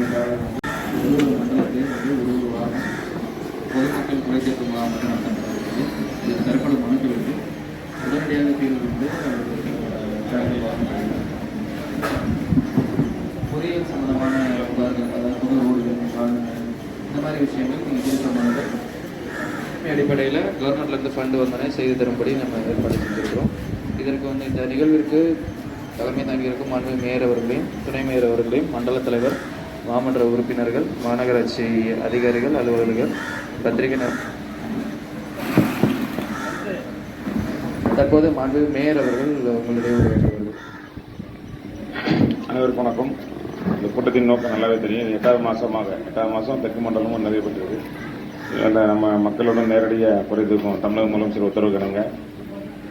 செயலாளர் வந்து ஒரு ஒரு மண்டலத்தையும் வந்து ஒரு ஒரு வாரம் பொதுமக்கள் குறைதீர்ப்பு முகாம் வந்து நடத்தப்படுகிறது இது தரப்படும் மனுக்களுக்கு உடனடியாக தீர்வு வந்து தேர்தல் வாரம் பொறியியல் சம்பந்தமான புகார்கள் அதாவது புது ரோடுகள் இந்த மாதிரி விஷயங்கள் நீங்கள் திருத்த மனுக்கள் அடிப்படையில் கவர்மெண்ட்லேருந்து ஃபண்டு வந்தோடனே செய்து தரும்படி நம்ம ஏற்பாடு செஞ்சுருக்கிறோம். இதற்கு வந்து இந்த நிகழ்விற்கு தலைமை தாங்கியிருக்கும் மாண்பு மேயர் அவர்களையும் துணை மேயர் அவர்களையும் மண்டல தலைவர் மாமன்ற உறுப்பினர்கள் மாநகராட்சி அதிகாரிகள் அலுவலர்கள் பத்திரிகையினர். தற்போது மாண்பு மேயர் அவர்கள் உங்களுடைய அனைவருக்கும் வணக்கம். இந்த கூட்டத்தின் நோக்கம் நல்லாவே தெரியும். எட்டாவது மாசமாக எட்டாவது மாதம் தெற்கு மண்டலமும் நிறைவேற்றிருக்கு இல்லை நம்ம மக்களுடன் நேரடியாக குறைந்திருக்கும் தமிழக முதலமைச்சர் உத்தரவு கிடங்க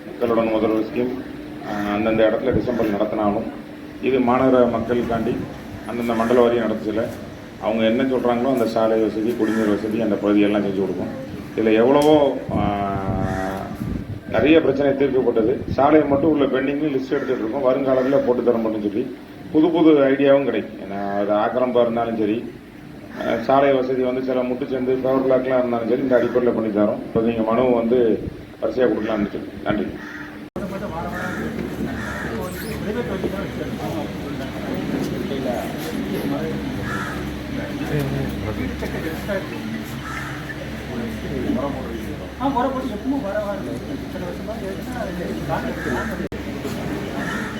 மக்களுடன் முதல்வர் ஸ்கீம் அந்தந்த இடத்துல டிசம்பர் நடத்தினாலும் இது மாநகர மக்களுக்காண்டி அந்தந்த மண்டல வாரியம் நடத்துச்சில் அவங்க என்ன சொல்கிறாங்களோ அந்த சாலை வசதி குடிநீர் வசதி அந்த பகுதியெல்லாம் செஞ்சு கொடுக்கும். இதில் எவ்வளவோ நிறைய பிரச்சனை தீர்க்கப்பட்டது. சாலை மட்டும் உள்ள பெண்டிங்கு லிஸ்ட் எடுத்துகிட்டு இருக்கோம். வருங்காலத்தில் போட்டு தர மட்டும் சொல்லி. புது புது ஐடியாவும் கிடைக்கும். ஏன்னா அது ஆக்கிரம்பாக இருந்தாலும் சரி சாலை வசதி வந்து சில முட்டுச்சந்து பவர் பிளாக்லாம் இருந்தாலும் சரி இந்த அடிப்படையில் பண்ணி தரோம். இப்போ நீங்கள் மனுவை வந்து வரிசையாக கொடுக்கலாம்னு சொல்லி. நன்றி.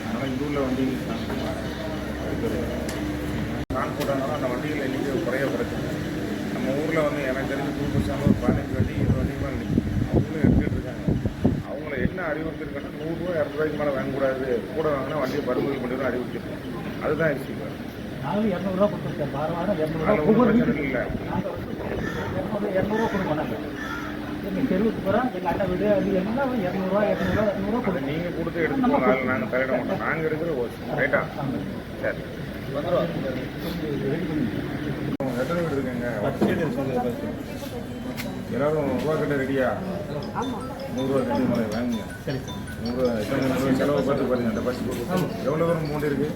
ஆனால் இந்த ஊரில் வண்டி நான் போட்டாங்கன்னா அந்த வண்டிகள் எண்ணிக்கை குறைய குறைச்சிது நம்ம ஊரில் வந்து எனக்கு தெரிஞ்சு புது பஸ்ஸான ஒரு பதினஞ்சு வண்டி இருபது வண்டி மேலே நிற்கும் அவங்களும் எடுத்துகிட்டு இருக்காங்க அவங்கள என்ன அறிவுறுத்திருக்காங்கன்னா நூறுரூவா இரநூறுவாய்க்கு மேலே வாங்கக்கூடாது. கூட வாங்கினா வண்டியை பறிமுதல் பண்ணிடும் அறிவுறுத்திருக்கோம். அதுதான் விஷயம் நாங்களும் இரநூறுவா கொடுத்துருக்கேன். வாரம் வாரம் இரநூறுவா ஒவ்வொரு வீட்டுக்கு நாங்கள் இரநூறு இரநூறுவா கொடுப்போம் நாங்கள் எங்கள் தெருவுக்கு போகிறோம் எங்கள் அண்ணன் வீடு அது எல்லாம் இரநூறுவா இரநூறுவா இரநூறுவா கொடுப்போம் நீங்கள் கொடுத்து அதில் நாங்கள் தலையிட மாட்டோம். நாங்கள் ஓசி ரைட்டா சரி. எத்தனை வீடு இருக்குங்க? எல்லாரும் ரூபா கட்ட ரெடியா? நூறுரூவா கட்டி வாங்குங்க. நூறுரூவா செலவு பார்த்து பாருங்க அந்த பஸ் எவ்வளோ தூரம் மூண்டு இருக்கு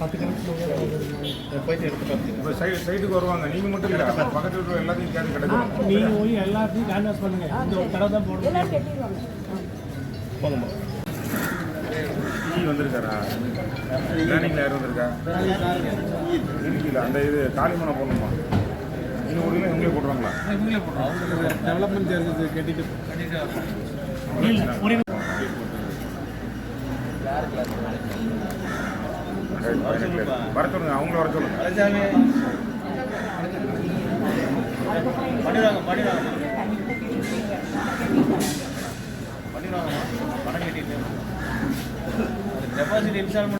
பத்து கிலோமீட்டர் போயிட்டு எடுத்து சைடு சைட்டுக்கு வருவாங்க. நீங்கள் மட்டும் இல்லை. பக்கத்து வீட்டு எல்லாத்தையும் கேட்டு கிடைக்கும் நீங்கள் போய் எல்லாத்தையும் கேன்வாஸ் பண்ணுங்க. இந்த ஒரு தடவை தான் போடணும் போங்கம்மா. ஈ வந்திருக்காரா? பிளானிங்கில் யார் வந்திருக்கா? இருக்குல்ல அந்த இது காலிமனை போடணுமா? நீங்கள் இவங்களே போடுறாங்களா இவங்களே போடுறோம் டெவலப்மெண்ட் கேட்டுட்டு. வர சொல்லுங்க அவங்கள வர சொல்லுங்க பண்ணிடுவாங்க பண்ணிடுவாங்க. பண்ணிடுவாங்க பணம் கட்டிட்டு. Deposit instalment